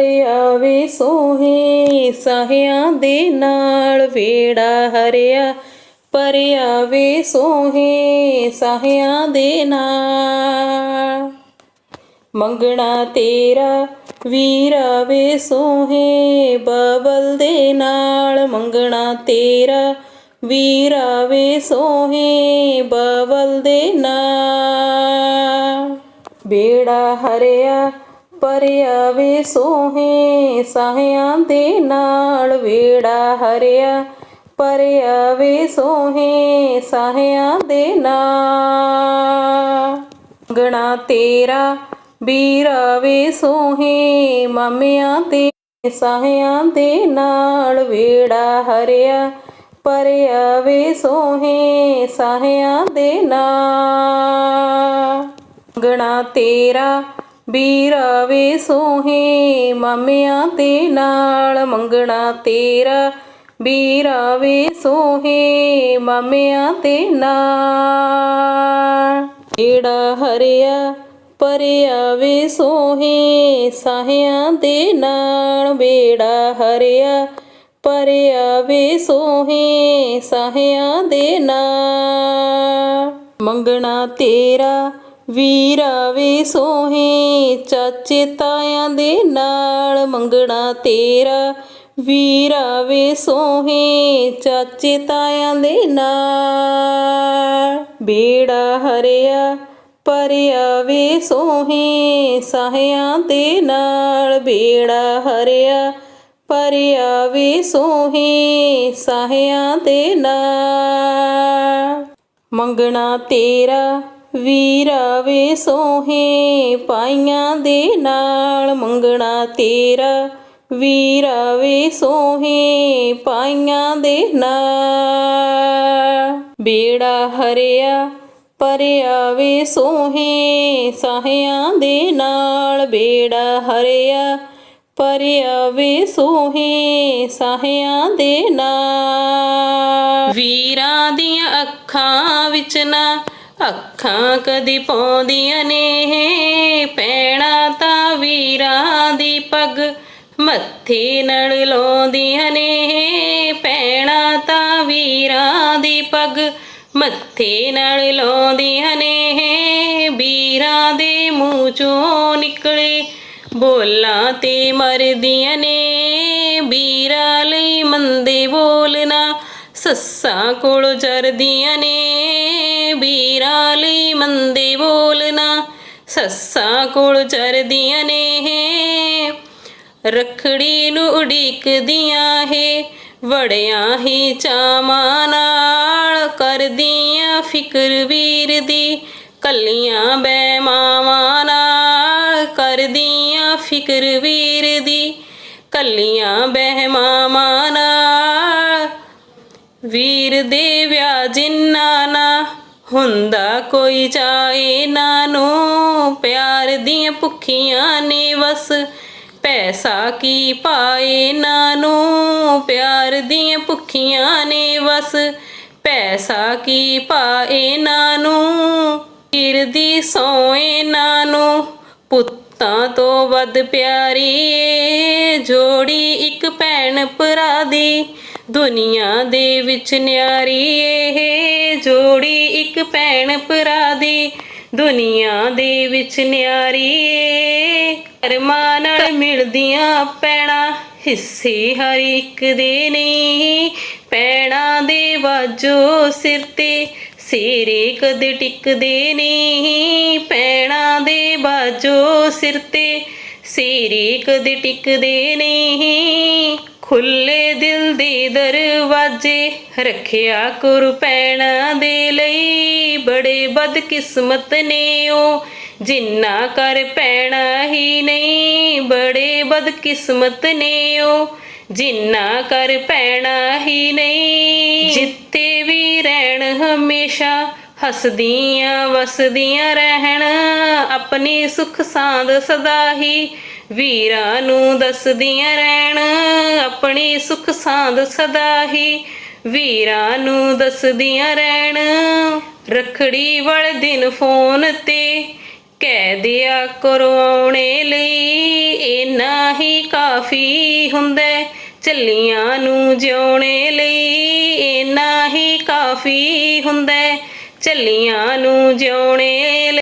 ਪਰਿਆ ਵੇ ਸੋਹੇ, ਸਾਹਿਆਂ ਦੇ ਨਾਲ ਵੇੜਾ ਹਰਿਆ। ਪਰਿਆ ਵੇ ਸੋਹੇ, ਸਾਹਿਆਂ ਦੇ ਨਾਲ। ਮੰਗਣਾ ਤੇਰਾ, ਵੀਰ ਆਵੇ ਸੋਹੇ, ਬਬਲ ਦੇ ਨਾਲ ਮੰਗਣਾ ਤੇਰਾ। ਵੀਰ ਆਵੇ ਸੋਹੇ, ਬਬਲ ਦੇ ਨਾਲ। ਬੇੜਾ ਹਰਿਆ ਪਰਿਆ ਵੇ ਸੋਹੇ ਸਾਹਿਆਂ ਦੇ ਨਾਲ ਵੇੜਾ ਹਰਿਆ। ਪਰਿਆ ਵੇ ਸੋਹੇ ਸਾਹਿਆਂ ਦੇ ਨਾਲ ਗਣਾ ਤੇਰਾ ਵੀਰਾ ਵੇ ਸੋਹੇ ਮਾਮਿਆਂ ਤੇ ਸਾਹਿਆਂ ਦੇ ਨਾਲ ਵੇੜਾ ਹਰਿਆ। ਪਰਿਆ ਵੇ ਸੋਹੇ ਸਾਹਿਆਂ ਦੇ ਨਾਲ ਗਣਾ ਤੇਰਾ ਵੀਰਾਵੇ ਸੋਹੇ ਮਾਮਿਆਂ ਦੇ ਨਾਲ ਮੰਗਣਾ ਤੇਰਾ। ਵੀਰਾ ਵੇ ਸੋਹੇ ਮਾਮਿਆਂ ਦੇ ਨਾਲ। ਜਿਹੜਾ ਹਰਿਆ ਪਰਿਆ ਵੇ ਸੋਹੇ ਸਾਹਿਆਂ ਦੇ ਨਾਲ। ਬੇੜਾ ਹਰਿਆ ਪਰਿਆ ਵੇ ਸੋਹੇ ਸਾਹਿਆਂ ਦੇ ਨਾਲ। ਮੰਗਣਾ ਤੇਰਾ ਵੀਰਾ ਵੇ ਸੋਹੇ, ਚਾਚੇ ਤਾਇਆਂ ਦੇ ਨਾਲ ਮੰਗਣਾ ਤੇਰਾ। ਵੀਰਾ ਵੇ ਸੋਹੇ, ਚਾਚੇ ਤਾਇਆਂ ਦੇ ਨਾਲ ਬੇੜਾ ਹਰਿਆ ਪਰਿਆ ਵੇ ਸੋਹੇ ਸਾਹਿਆਂ ਦੇ ਨਾਲ ਬੇੜਾ ਹਰਿਆ ਪਰਿਆ ਵੇ ਸੋਹੇ ਸਾਹਿਆਂ ਦੇ ਨਾਲ ਮੰਗਣਾ ਤੇਰਾ। ਵੀਰਾਵੇ ਸੋਹੇ, ਪਾਈਆਂ ਦੇ ਨਾਲ ਮੰਗਣਾ ਤੇਰਾ। ਵੀਰਾਵੇ ਸੋਹੇ, ਪਾਈਆਂ ਦੇ ਨਾਲ। ਬੇੜਾ ਹਰਿਆ ਪਰਿਆ ਵੇ ਸੋਹੇ, ਸਾਹਿਆਂ ਦੇ ਨਾਲ ਬੇੜਾ ਹਰਿਆ। ਪਰਿਆ ਵੇ ਸੋਹੇ, ਸਾਹਿਆਂ ਦੇ ਨਾਲ। ਵੀਰਾਂ ਦੀਆਂ ਅੱਖਾਂ ਵਿੱਚ ਨਾ ਅੱਖਾਂ ਕਦੀ ਪਾਉਂਦੀਆਂ ਨੇ, ਪੈਣਾ ਤਾਂ ਵੀਰਾਂ ਦੀ ਪੱਗ। ਮੱਥੇ ਨਾਲ ਲਾਉਂਦੀਆਂ ਨੇ, ਪੈਣਾ ਤਾਂ ਵੀਰਾਂ ਦੀ ਪੱਗ। ਮੱਥੇ ਨਾਲ ਲਾਉਂਦੀਆਂ ਨੇ, ਵੀਰਾਂ ਦੇ ਮੂੰਹ ਚੋਂ ਨਿਕਲੇ। ਬੋਲਾਂ ਤੇ ਮਰਦੀਆਂ ਨੇ, ਵੀਰਾਂ ਲਈ ਮੰਦੇ ਬੋਲਣਾ ਸੱਸਾਂ ਕੋਲ ਜਰਦੀਆਂ ਨੇ ਵੀਰਾਂ ਮੰਦੇ ਬੋਲਣਾ ਸੱਸਾਂ ਕੋਲ ਜਰਦੀਆਂ ਨੇ ਰਖੜੀ ਨੂੰ ਉਡੀਕਦੀਆਂ ਹੈ, ਵੜਿਆਂ ਹੀ ਚਾਵਾਂ ਨਾਲ ਕਰਦੀਆਂ ਫਿਕਰ ਵੀਰ ਦੀ, ਕੱਲੀਆਂ ਬੈਮਾਵਾਂ ਨਾਲ ਕਰਦੀਆਂ ਫਿਕਰ ਵੀਰ ਦੀ, ਕੱਲੀਆਂ ਬਹਿ ਮਾਵਾਂ ਨਾਲ। ਵੀਰ ਦੇ ਵਿਆਹ ਜਿੰਨਾ ਹੁੰਦਾ ਕੋਈ ਚਾਏ ਨਾ ਨੂੰ ਪਿਆਰ ਦੀਆਂ ਭੁੱਖੀਆਂ ਨੇ ਵਸ ਪੈਸਾ ਕੀ ਪਾਏ ਨਾ ਨੂੰ ਪਿਆਰ ਦੀਆਂ ਭੁੱਖੀਆਂ ਨੇ ਵਸ ਪੈਸਾ ਕੀ ਪਾਏ ਨਾ ਨੂੰ ਵੀਰ ਦੀ ਸੋਏ ਨਾ ਨੂੰ ਪੁੱਤਾਂ ਤੋਂ ਵੱਧ ਪਿਆਰੀ ਏ ਜੋੜੀ ਇੱਕ ਭੈਣ ਭਰਾ ਦੀ। ਦੁਨੀਆ ਦੇ ਵਿੱਚ ਨਿਆਰੀ ਇਹ ਜੋੜੀ ਇੱਕ ਭੈਣ ਭਰਾ ਦੀ। ਦੁਨੀਆ ਦੇ ਵਿੱਚ ਨਿਆਰੀ ਏ ਕਰਮਾਂ ਨਾਲ ਮਿਲਦੀਆਂ ਪੈਣਾ, ਹਿੱਸੇ ਹਰ ਇੱਕ ਦੇ ਨਹੀਂ। ਪੈਣਾ ਦੇ ਵਾਜੋ ਸਿਰ ਤੇ, ਸਿਰੇ ਕਦੇ ਟਿਕਦੇ ਨਹੀਂ। ਪੈਣਾ ਦੇ ਬਾਜੋ ਸਿਰ ਤੇ ਸੇਰੇ ਕਦੇ ਟਿਕਦੇ ਨਹੀਂ, ਖੁੱਲੇ ਦਿਲ ਦੇ ਦਰਵਾਜ਼ੇ ਰੱਖਿਆ ਕੁਰ ਪੈਣਾ ਦੇ ਲਈ। ਬੜੇ ਬਦਕਿਸਮਤ ਨੇ ਉਹ, ਜਿੰਨਾ ਕਰ ਪੈਣਾ ਹੀ ਨਹੀਂ। ਬੜੇ ਬਦਕਿਸਮਤ ਨੇ ਉਹ, ਜਿੰਨਾ ਕਰ ਪੈਣਾ ਹੀ ਨਹੀਂ। ਜਿੱਤੇ ਵੀ ਰਹਿਣ ਹਮੇਸ਼ਾ ਹੱਸਦੀਆਂ ਵਸਦੀਆਂ ਰਹਿਣ, ਆਪਣੀ ਸੁਖ ਸਾਂਦ ਸਦਾ ਹੀ ਵੀਰਾਂ ਨੂੰ ਦੱਸਦੀਆਂ ਰਹਿਣ, ਆਪਣੀ ਸੁਖ ਸਾਂਦ ਸਦਾ ਹੀ ਵੀਰਾਂ ਨੂੰ ਦੱਸਦੀਆਂ ਰਹਿਣ ਰਖੜੀ ਵਾਲੇ ਦਿਨ ਫੋਨ ਤੇ ਕਹਿ ਦਿਆ ਕਰਵਾਉਣੇ ਲਈ, ਇੰਨਾ ਹੀ ਕਾਫੀ ਹੁੰਦਾ ਹੈ। ਚੱਲੀਆਂ ਨੂੰ ਜਿਉਣੇ ਲਈ, ਇੰਨਾ ਹੀ ਕਾਫੀ ਹੁੰਦਾ ਚੱਲੀਆਂ ਨੂੰ ਜਿਉਣੇ